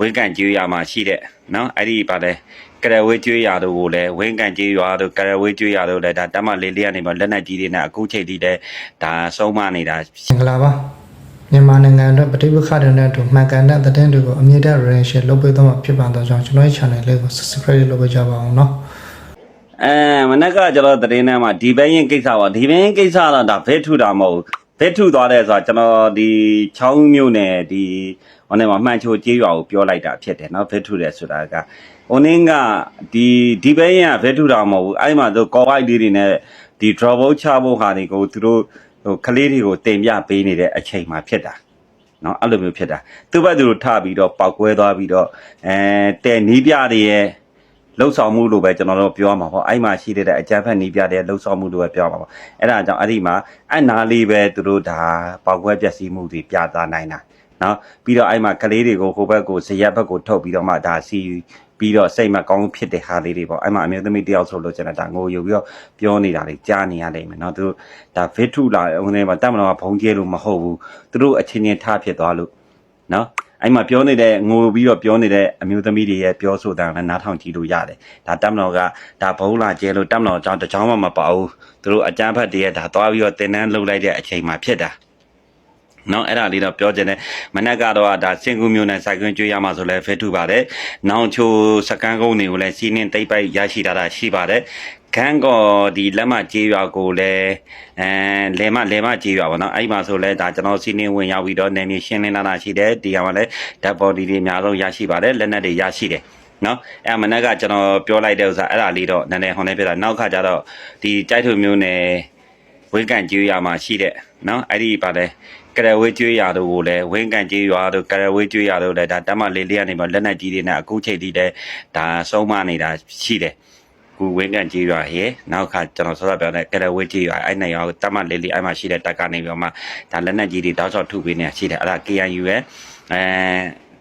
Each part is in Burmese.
ဝင်းကန်ကျွေးရွာမှာရှိတဲ့နော်အဲ့ဒီပါလဲကရဝေးကျွေးရွာတို့ကိုလည်းဝင်းကန်ကျွေးရွာတို့ကရဝေးကျွေးရွာတို့လည်းဒါတမလေးလေးကနေမှလက်နက်ကြီးတွေနဲ့အခုချိန်ထိလည်းဒါဆုံးမနေတာမင်္ဂလာပါမြန်မာနိုင်ငံအတွက်ပဋိပက္ခတွေနဲ့အတူမှန်ကန်တဲ့သတင်းတွေကိုအမြင့်တဲ့ relation လုပ်ပေးသွားမှာဖြစ်ပါတော့ကြောင့်ကျွန်တော်ရဲ့ channel လေးကို subscribe လုပ်ပေးကြပါအောင်နော်အဲမနေ့ကကျွန်တော်သတင်းထဲမှာဒီဘိုင်းရင်ကိစ္စပါဒီဘိုင်းရင်ကိစ္စတော့ဒါဖဲထူတာမဟုတ် ဘူးဘဲထုသွားတယ်ဆိုတာကျွန်တော်ဒီချောင်းမြို့နယ်ဒီဟိုနေမှာမှန်ချိုကြေးရွာကိုပြောလိုက်တာဖြစ်တယ်เนาะဘဲထုတယ်ဆိုတာကဟိုနင်းကဒီဒီဘဲရင်ကဘဲထုတာမဟုတ်ဘူးအဲ့မှာသူကော်ဝိုက်လေးတွေနဲ့ဒီ drop out ချဖို့ဟာတွေကိုသူတို့ဟိုကလေးတွေကိုတင်ပြပေးနေတဲ့အချိန်မှာဖြစ်တာ နော်အဲ့လိုမျိုးဖြစ်တာသူ့ဘက်သူတို့ထပြီးတော့ပောက်ကွဲသွားပြီးတော့အဲတဲနီးပြတွေရဲ့ လှုပ်ဆောင်မှုလို့ပဲကျွန်တော်တို့ပြောမှာပေါ့အဲ့မှာရှိတဲ့အကြမ်းဖက်နီးပြတဲ့လှုပ်ဆောင်မှုလို့ပဲပြောမှာပေါ့အဲ့ဒါကြောင့်အဲ့ဒီမှာအနာလေးပဲသူတို့ဒါပောက်ကွဲပျက်စီးမှုတွေပြသနိုင်တာနော်ပြီးတော့အဲ့မှာကလေးတွေကိုဟိုဘက်ကိုဇရက်ဘက်ကိုထုတ်ပြီးတော့မှဒါစီပြီးတော့စိတ်မကောင်းဖြစ်တဲ့ဟာလေးတွေပေါ့အဲ့မှာအမျိုးသမီးတယောက်ဆိုလို့ကျွန်တော်ဒါငိုယူပြီးတော့ပြောနေတာတွေကြားနေရလိမ့်မယ်နော်သူတို့ဒါဗစ်ထုလာဟိုနေမှာတက်မလို့ဘုံကျဲလို့မဟုတ်ဘူးသူတို့အချင်းချင်းထားဖြစ်သွားလို့နော် အဲ့မှာပြောနေတဲ့ငိုပြီးတော့ပြောနေတဲ့အမျိုးသမီးတွေရဲ့ပြောဆိုတာလည်းနားထောင်ကြည့်လို့ရတယ်ဒါတက်မတော်ကဒါဘုံလာကျဲလို့တက်မတော်အကြောင်းတစ်ကြောင်းမှမပါဘူးသူတို့အကြမ်းဖက်တွေရဲ့ဒါသွားပြီးတော့တင်တန်းလှုပ်လိုက်တဲ့အချိန်မှာဖြစ်တာနော်အဲ့ဒါလေးတော့ပြောချင်တယ်မနက်ကတော့ဒါစင်ကူမျိုးနဲ့စိုက်ခွင်းကျွေးရမှာဆိုလဲဖဲထုပါတယ်။နောင်ချိုစကန်းကုန်းတွေကိုလည်းစီးနှင်းတိတ်ပိုက်ရရှိတာတာရှိပါတယ်။ ခန်းကောဒီလက်မကြေးရွာကိုလည်းအဲလဲမလဲမကြေးရွာပေါ့နော်အဲ့မှာဆိုလဲဒါကျွန်တော်စီးနှင်းဝင်ရောက်ပြီးတော့နေမြေရှင်းလင်းလာတာရှိတယ်ဒီကမှာလည်းဓာတ်ပေါ်ဒီတွေအများဆုံးရရှိပါတယ်လက်နက်တွေရရှိတယ်နော်အဲ့မနက်ကကျွန်တော်ပြောလိုက်တဲ့ဥစ္စာအဲ့ဒါလေးတော့နည်းနည်းဟောနေပြတာနောက်ခါကျတော့ဒီကြိုက်ထုမျိုးနယ်ဝင်းကန်ကျွေးရမှာရှိတဲ့နော်အဲ့ဒီပါတယ်ကရဝေးကျွေးရတို့ကိုလည်းဝင်းကန်ကျွေးရတို့ကရဝေးကျွေးရတို့လည်းဒါတမလေးလေးကနေမှလက်နက်ကြီးတွေနဲ့အခုချိန်ထိလည်းဒါဆုံးမနေတာရှိတယ် ကူဝင်းကန်ကြီးရွာရယ်နောက်ခါကျွန်တော်ဆော့ဆော့ပြောတဲ့ကရဝေးကြီးရွာအဲ့နိုင်ရောတတ်မှလေးလေးအဲ့မှာရှိတဲ့တက်ကနေပြီးတော့မှဒါလက်နက်ကြီးတွေတောက်လျှောက်ထုပေးနေတာရှိတယ်အဲ့ဒါ KNU ရဲ့အဲ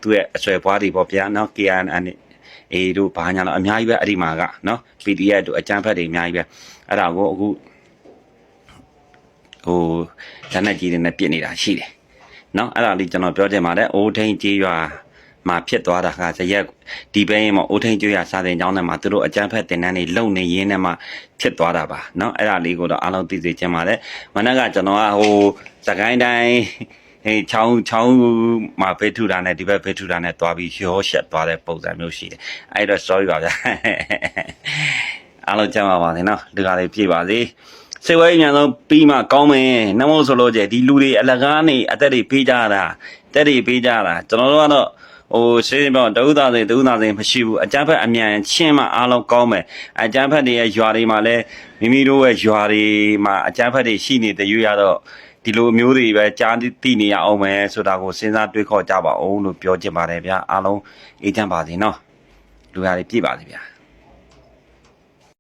သူ့ရဲ့အဆွဲပွားတွေပေါ့ဗျာနော် KNN အေးတို့ဘာညာတော့အများကြီးပဲအဲ့ဒီမှာကနော် PDF တို့အကြမ်းဖက်တွေအများကြီးပဲအဲ့ဒါကိုအခုဟိုလက်နက်ကြီးတွေနဲ့ပြစ်နေတာရှိတယ်နော်အဲ့ဒါလေးကျွန်တော်ပြောချင်ပါတယ်အိုးထိန်ကြီးရွာ မှာဖြစ်သွားတာကဇရက်ဒီဘဲရင်မှာအိုးထိန်ကျွေးရစာတင်ကျောင်းထဲမှာသူတို့အကြမ်းဖက်တင်တန်းတွေလုံနေရင်းနဲ့မှဖြစ်သွားတာပါเนาะအဲ့ဒါလေးကိုတော့အားလုံးသိစေချင်ပါတယ်မနက်ကကျွန်တော်ကဟိုစကိုင်းတိုင်းဟေးချောင်းချောင်းမှာဖေးထူတာနဲ့ဒီဘက်ဖေးထူတာနဲ့တွားပြီးရောရှက်သွားတဲ့ပုံစံမျိုးရှိတယ်အဲ့တော့ sorry ပါဗျာ အားလုံးကြမ်းပါပါစေနော်လူကားလေးပြည့်ပါစေစေဝဲအမြန်ဆုံးပြီးမှကောင်းမယ်နှမို့ဆိုလို့ကြဒီလူတွေအလကားနေအသက်တွေပေးကြတာတက်တွေပေးကြတာကျွန်တော်တို့ကတော့ ဟိုရှင်းရှင်းပြောတဥသားစိန်တဥသားစိန်မရှိဘူးအကြမ်းဖက်အမြန်ချင်းမှအားလုံးကောင်းမယ်အကြမ်းဖက်တွေရဲ့ရွာတွေမှာလည်းမိမိတို့ရဲ့ရွာတွေမှာအကြမ်းဖက်တွေရှိနေတဲ့ရွရတော့ဒီလိုမျိုးတွေပဲကြားသိနေရအောင်မယ်ဆိုတာကိုစဉ်းစားတွေးခေါ်ကြပါအောင်လို့ပြောချင်ပါတယ်ဗျာအားလုံးအေးချမ်းပါစေနော်လူရည်ပြည့်ပါစေဗျာ